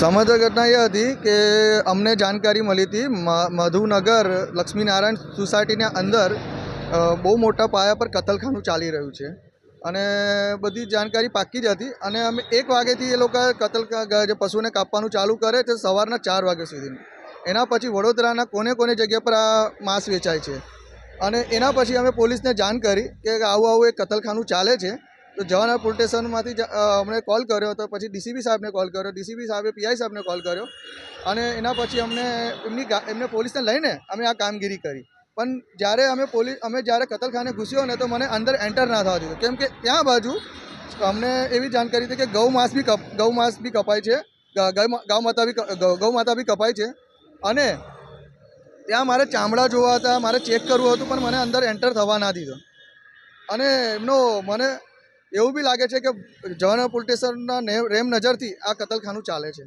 સમગ્ર ઘટના એ હતી કે અમને જાણકારી મળી હતી મધુનગર લક્ષ્મીનારાયણ સોસાયટીના અંદર બહુ મોટા પાયા પર કતલખાનું ચાલી રહ્યું છે. અને બધી જાણકારી પાકી જ હતી અને અમે એક વાગ્યાથી એ લોકો કતલ જે પશુને કાપવાનું ચાલુ કરે છે સવારના ચાર વાગ્યા સુધી એના પછી વડોદરાના કોને કોને જગ્યા પર આ માંસ વેચાય છે. અને એના પછી અમે પોલીસને જાણ કરી કે આવું આવું એક કતલખાનું ચાલે છે. તો જવાના પોલીસ સ્ટેશનમાંથી અમને કોલ કર્યો તો પછી ડીસીપી સાહેબને કોલ કર્યો. ડીસીપી સાહેબે પીઆઈ સાહેબને કોલ કર્યો અને એના પછી અમને એમની એમને પોલીસને લઈને અમે આ કામગીરી કરી. પણ જ્યારે અમે પોલીસ અમે જ્યારે કતલખાને ઘૂસ્યો ને તો મને અંદર એન્ટર ના થવા દીધું. કેમ કે ત્યાં બાજુ અમને એવી જાણકારી હતી કે ગૌ માંસ બી ગૌ માંસ બી કપાય છે. ગૌ માતા બી ગૌ માતા બી કપાય છે. અને ત્યાં મારે ચામડા જોવા હતા, મારે ચેક કરવું હતું, પણ મને અંદર એન્ટર થવા ના દીધો. અને એમનો મને એવું બી લાગે છે કે જવાના પોલીસ સ્ટેશનના રેમ નજરથી આ કતલખાનું ચાલે છે.